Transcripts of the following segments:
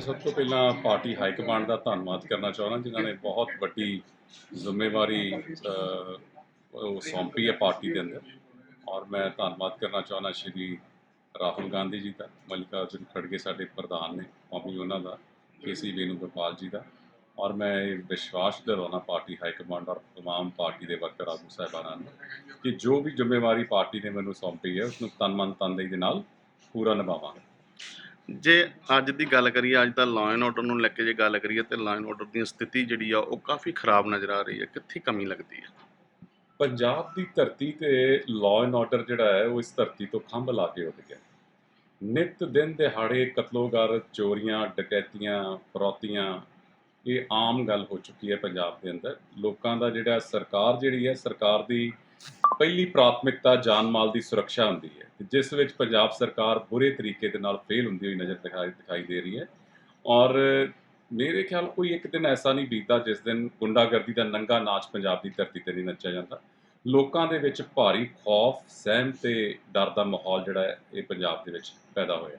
ਸਭ ਤੋਂ ਪਹਿਲਾਂ ਪਾਰਟੀ ਹਾਈ ਕਮਾਂਡ ਦਾ ਧੰਨਵਾਦ ਕਰਨਾ ਚਾਹੁੰਦਾ, ਜਿਨ੍ਹਾਂ ਨੇ ਬਹੁਤ ਵੱਡੀ ਜ਼ਿੰਮੇਵਾਰੀ ਉਹ ਸੌਂਪੀ ਹੈ ਪਾਰਟੀ ਦੇ ਅੰਦਰ। ਔਰ ਮੈਂ ਧੰਨਵਾਦ ਕਰਨਾ ਚਾਹੁੰਦਾ ਸ਼੍ਰੀ ਰਾਹੁਲ ਗਾਂਧੀ ਜੀ ਦਾ, ਮਲਿਕਾਰਜੁਨ ਖੜਗੇ ਸਾਡੇ ਪ੍ਰਧਾਨ ਨੇ ਕੌਮੀ ਉਹਨਾਂ ਦਾ, ਕੇਸੀ ਵੇਣੂਗੋਪਾਲ ਜੀ ਦਾ। ਔਰ ਮੈਂ ਇਹ ਵਿਸ਼ਵਾਸ ਦਿਲਾਉਣਾ ਪਾਰਟੀ ਹਾਈ ਕਮਾਂਡ ਔਰ ਤਮਾਮ ਪਾਰਟੀ ਦੇ ਵਰਕਰ ਆਗੂ ਸਾਹਿਬਾਨਾਂ ਨੂੰ ਕਿ ਜੋ ਵੀ ਜ਼ਿੰਮੇਵਾਰੀ ਪਾਰਟੀ ਨੇ ਮੈਨੂੰ ਸੌਂਪੀ ਹੈ ਉਸ ਨੂੰ ਤਨ ਮਨ ਤਨਦੇਹੀ ਦੇ ਨਾਲ ਪੂਰਾ ਨਿਭਾਵਾਂਗਾ। ਜੇ ਅੱਜ ਦੀ ਗੱਲ ਕਰੀਏ, ਅੱਜ ਦਾ ਲਾਅ ਐਂਡ ਆਰਡਰ ਨੂੰ ਲੈ ਕੇ ਜੇ ਗੱਲ ਕਰੀਏ ਤੇ ਲਾਅ ਐਂਡ ਆਰਡਰ ਦੀ ਸਥਿਤੀ ਜਿਹੜੀ ਆ, ਉਹ ਕਾਫੀ ਖਰਾਬ ਨਜ਼ਰ ਆ ਰਹੀ ਹੈ। ਕਿੱਥੇ ਕਮੀ ਲੱਗਦੀ ਹੈ? ਪੰਜਾਬ ਦੀ ਧਰਤੀ ਤੇ ਲਾਅ ਐਂਡ ਆਰਡਰ ਜਿਹੜਾ ਹੈ, ਉਹ ਇਸ ਧਰਤੀ ਤੋਂ ਖੰਭ ਲਾ ਕੇ ਉੱਡ ਗਿਆ। ਨਿਤ ਦਿਨ ਦਿਹਾੜੇ ਕਤਲੋਗਾਰ, ਚੋਰੀਆਂ, ਡਕੈਤੀਆਂ, ਫਰੋਤੀਆਂ, ਇਹ ਆਮ ਗੱਲ ਹੋ ਚੁੱਕੀ ਹੈ ਪੰਜਾਬ ਦੇ ਅੰਦਰ। ਲੋਕਾਂ ਦਾ ਜਿਹੜਾ ਸਰਕਾਰ ਜਿਹੜੀ ਹੈ, ਸਰਕਾਰ ਦੀ ਪਹਿਲੀ ਪ੍ਰਾਥਮਿਕਤਾ ਜਾਨ ਮਾਲ ਦੀ ਸੁਰੱਖਿਆ ਹੁੰਦੀ ਹੈ ਜਿਸ ਵਿੱਚ ਪੰਜਾਬ ਸਰਕਾਰ ਬੁਰੇ ਤਰੀਕੇ ਦੇ ਨਾਲ ਫੇਲ ਹੁੰਦੀ ਹੋਈ ਨਜ਼ਰ ਦਿਖਾਈ ਦਿਖਾਈ ਦੇ ਰਹੀ ਹੈ। ਔਰ ਮੇਰੇ ਖਿਆਲ ਕੋਈ ਇੱਕ ਦਿਨ ਐਸਾ ਨਹੀਂ ਬੀਤਦਾ ਜਿਸ ਦਿਨ ਗੁੰਡਾਗਰਦੀ ਦਾ ਨੰਗਾ ਨਾਚ ਪੰਜਾਬ ਦੀ ਧਰਤੀ ਤੇ ਨਹੀਂ ਨੱਚਿਆ ਜਾਂਦਾ। ਲੋਕਾਂ ਦੇ ਵਿੱਚ ਭਾਰੀ ਖੌਫ, ਸਹਿਮ ਤੇ ਡਰ ਦਾ ਮਾਹੌਲ ਜਿਹੜਾ ਹੈ, ਇਹ ਪੰਜਾਬ ਦੇ ਵਿੱਚ ਪੈਦਾ ਹੋਇਆ।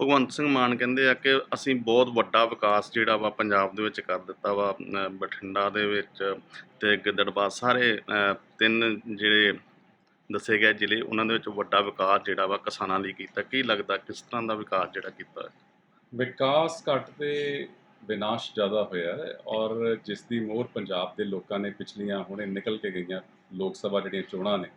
ਭਗਵੰਤ ਸਿੰਘ ਮਾਨ ਕਹਿੰਦੇ ਆ ਕਿ ਅਸੀਂ ਬਹੁਤ ਵੱਡਾ ਵਿਕਾਸ ਜਿਹੜਾ ਵਾ ਪੰਜਾਬ ਦੇ ਵਿੱਚ ਕਰ ਦਿੱਤਾ ਵਾ ਬਠਿੰਡਾ ਦੇ ਵਿੱਚ ਤੇ ਗਿੱਦੜਬਾਹ ਸਾਰੇ ਤਿੰਨ ਜਿਹੜੇ ਦੱਸੇ ਗਏ ਜ਼ਿਲ੍ਹੇ, ਉਹਨਾਂ ਦੇ ਵਿੱਚ ਵੱਡਾ ਵਿਕਾਸ ਜਿਹੜਾ ਵਾ ਕਿਸਾਨਾਂ ਲਈ ਕੀਤਾ। ਕੀ ਲੱਗਦਾ ਕਿਸ ਤਰ੍ਹਾਂ ਦਾ ਵਿਕਾਸ ਜਿਹੜਾ ਕੀਤਾ? ਵਿਕਾਸ ਘੱਟ ਤੇ ਵਿਨਾਸ਼ ਜ਼ਿਆਦਾ ਹੋਇਆ ਹੈ ਔਰ ਜਿਸ ਦੀ ਮੋਹਰ ਪੰਜਾਬ ਦੇ ਲੋਕਾਂ ਨੇ ਪਿਛਲੀਆਂ ਹੁਣੇ ਨਿਕਲ ਕੇ ਗਈਆਂ ਲੋਕ ਸਭਾ ਜਿਹੜੀਆਂ ਚੋਣਾਂ ਨੇ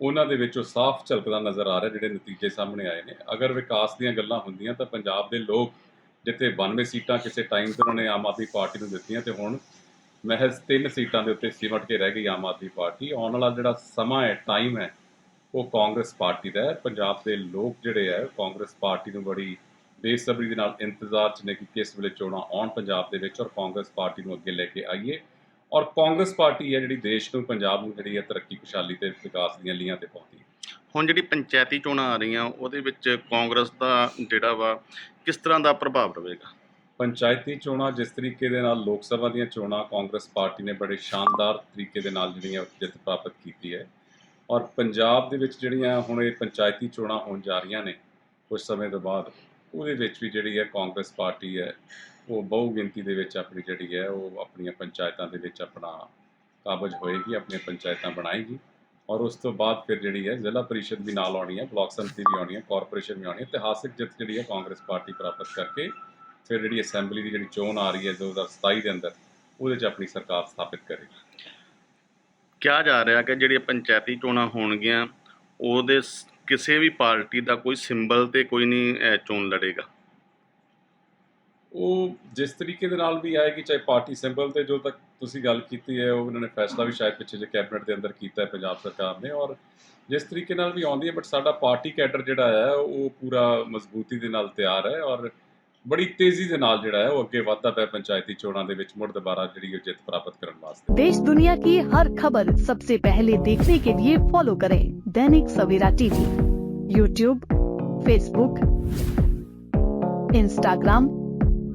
ਉਹਨਾਂ ਦੇ ਵਿੱਚ ਉਹ ਸਾਫ਼ ਝਲਕਦਾ ਨਜ਼ਰ ਆ ਰਿਹਾ ਜਿਹੜੇ ਨਤੀਜੇ ਸਾਹਮਣੇ ਆਏ ਨੇ। ਅਗਰ ਵਿਕਾਸ ਦੀਆਂ ਗੱਲਾਂ ਹੁੰਦੀਆਂ ਤਾਂ ਪੰਜਾਬ ਦੇ ਲੋਕ ਜਿੱਥੇ 92 ਸੀਟਾਂ ਕਿਸੇ ਟਾਈਮ ਤੇ ਉਹਨਾਂ ਨੇ ਆਮ ਆਦਮੀ ਪਾਰਟੀ ਨੂੰ ਦਿੱਤੀਆਂ ਤੇ ਹੁਣ ਮਹਿਜ਼ ਤਿੰਨ ਸੀਟਾਂ ਦੇ ਉੱਤੇ ਸਿਮਟ ਕੇ ਰਹਿ ਗਈ ਆਮ ਆਦਮੀ ਪਾਰਟੀ। ਆਉਣ ਵਾਲਾ ਜਿਹੜਾ ਸਮਾਂ ਹੈ ਟਾਈਮ ਹੈ, ਉਹ ਕਾਂਗਰਸ ਪਾਰਟੀ ਦਾ ਹੈ। ਪੰਜਾਬ ਦੇ ਲੋਕ ਜਿਹੜੇ ਹੈ ਕਾਂਗਰਸ ਪਾਰਟੀ ਨੂੰ ਬੜੀ ਬੇਸਬਰੀ ਦੇ ਨਾਲ ਇੰਤਜ਼ਾਰ ਚ ਨੇ ਕਿ ਕਿਸ ਵੇਲੇ ਚੋਣਾਂ ਆਉਣ ਪੰਜਾਬ ਦੇ ਵਿੱਚ ਔਰ ਕਾਂਗਰਸ ਪਾਰਟੀ ਨੂੰ ਅੱਗੇ ਲੈ ਕੇ ਆਈਏ। ਔਰ ਕਾਂਗਰਸ ਪਾਰਟੀ ਹੈ ਜਿਹੜੀ ਦੇਸ਼ ਨੂੰ ਪੰਜਾਬ ਨੂੰ ਜਿਹੜੀ ਹੈ ਤਰੱਕੀ ਖੁਸ਼ਹਾਲੀ ਤੇ ਵਿਕਾਸ ਦੀਆਂ ਲੀਹਾਂ ਤੇ ਪਹੁੰਚੀ ਹੁਣ ਜਿਹੜੀ ਪੰਚਾਇਤੀ ਚੋਣਾਂ ਆ ਰਹੀਆਂ ਉਹਦੇ ਵਿੱਚ ਕਾਂਗਰਸ ਦਾ ਜਿਹੜਾ ਵਾ ਕਿਸ ਤਰ੍ਹਾਂ ਦਾ ਪ੍ਰਭਾਵ ਰਹੇਗਾ? ਪੰਚਾਇਤੀ ਚੋਣਾਂ ਜਿਸ ਤਰੀਕੇ ਦੇ ਨਾਲ ਲੋਕ ਸਭਾ ਦੀਆਂ ਚੋਣਾਂ ਕਾਂਗਰਸ ਪਾਰਟੀ ਨੇ ਬੜੇ ਸ਼ਾਨਦਾਰ ਤਰੀਕੇ ਦੇ ਨਾਲ ਜਿਹੜੀਆਂ ਜਿੱਤ ਪ੍ਰਾਪਤ ਕੀਤੀ ਹੈ। ਔਰ ਪੰਜਾਬ ਦੇ ਵਿੱਚ ਜਿਹੜੀਆਂ ਹੁਣ ਇਹ ਪੰਚਾਇਤੀ ਚੋਣਾਂ ਹੋਣ ਜਾ ਰਹੀਆਂ ਨੇ ਕੁਝ ਸਮੇਂ ਤੋਂ ਬਾਅਦ ਉਹਦੇ ਵਿੱਚ ਵੀ ਜਿਹੜੀ ਹੈ ਕਾਂਗਰਸ ਪਾਰਟੀ ਹੈ ਉਹ ਬਹੁ ਗਿਣਤੀ ਦੇ ਵਿੱਚ ਆਪਣੀ ਜਿਹੜੀ ਹੈ, ਉਹ ਆਪਣੀਆਂ ਪੰਚਾਇਤਾਂ ਦੇ ਵਿੱਚ ਆਪਣਾ ਕਾਬਜ ਹੋਏਗੀ, ਆਪਣੀਆਂ ਪੰਚਾਇਤਾਂ ਬਣਾਏਗੀ ਔਰ ਉਸ ਤੋਂ ਬਾਅਦ ਫਿਰ ਜਿਹੜੀ ਹੈ, ਜ਼ਿਲ੍ਹਾ ਪਰਿਸ਼ਦ ਵੀ ਨਾਲ ਆਉਣੀ ਹੈ, ਬਲਾਕ ਸੰਮਤੀ ਵੀ ਆਉਣੀ ਹੈ, ਕਾਰਪੋਰੇਸ਼ਨ ਵੀ ਆਉਣੀ ਹੈ, ਇਤਿਹਾਸਿਕ ਜਿੱਤ ਜਿਹੜੀ ਹੈ ਕਾਂਗਰਸ ਪਾਰਟੀ ਪ੍ਰਾਪਤ ਕਰਕੇ ਫਿਰ ਜਿਹੜੀ ਅਸੈਂਬਲੀ ਦੀ ਜਿਹੜੀ ਚੋਣ ਆ ਰਹੀ ਹੈ 2027 ਦੇ ਅੰਦਰ, ਉਹਦੇ 'ਚ ਆਪਣੀ ਸਰਕਾਰ ਸਥਾਪਿਤ ਕਰੇਗੀ। ਕਿਹਾ ਜਾ ਰਿਹਾ ਕਿ ਜਿਹੜੀਆਂ ਪੰਚਾਇਤੀ ਚੋਣਾਂ ਹੋਣਗੀਆਂ, ਉਹਦੇ ਕਿਸੇ ਵੀ ਪਾਰਟੀ ਦਾ ਕੋਈ ਸਿੰਬਲ ਤੇ ਕੋਈ ਨਹੀਂ ਚੋਣ ਲੜੇਗਾ। ਉਹ ਜਿਸ ਤਰੀਕੇ ਦੇ ਨਾਲ ਵੀ ਆਏਗੀ ਚਾਹੇ ਪਾਰਟੀ ਸਿੰਬਲ ਤੇ ਜੋ ਤੱਕ ਤੁਸੀਂ ਗੱਲ ਕੀਤੀ ਹੈ ਉਹ ਉਹਨਾਂ ਨੇ ਫੈਸਲਾ ਵੀ ਸ਼ਾਇਦ ਪਿੱਛੇ ਜੇ ਕੈਬਨਿਟ ਦੇ ਅੰਦਰ ਕੀਤਾ ਹੈ ਪੰਜਾਬ ਸਰਕਾਰ ਨੇ ਔਰ ਜਿਸ ਤਰੀਕੇ ਨਾਲ ਵੀ ਆਉਂਦੀ ਹੈ ਬਟ ਸਾਡਾ ਪਾਰਟੀ ਕੈਡਰ ਜਿਹੜਾ ਹੈ ਉਹ ਪੂਰਾ ਮਜ਼ਬੂਤੀ ਦੇ ਨਾਲ ਤਿਆਰ ਹੈ ਔਰ ਬੜੀ ਤੇਜ਼ੀ ਦੇ ਨਾਲ ਜਿਹੜਾ ਹੈ ਉਹ ਅੱਗੇ ਵਧਦਾ ਪਿਆ ਪੰਚਾਇਤੀ ਚੋਣਾਂ ਦੇ ਵਿੱਚ ਮੁੜ ਦੁਬਾਰਾ ਜਿਹੜੀ ਉਹ ਜਿੱਤ ਪ੍ਰਾਪਤ ਕਰਨ ਵਾਸਤੇ देश दुनिया की हर खबर सबसे पहले देखने के लिए फॉलो करें Dainik Savera TV YouTube Facebook Instagram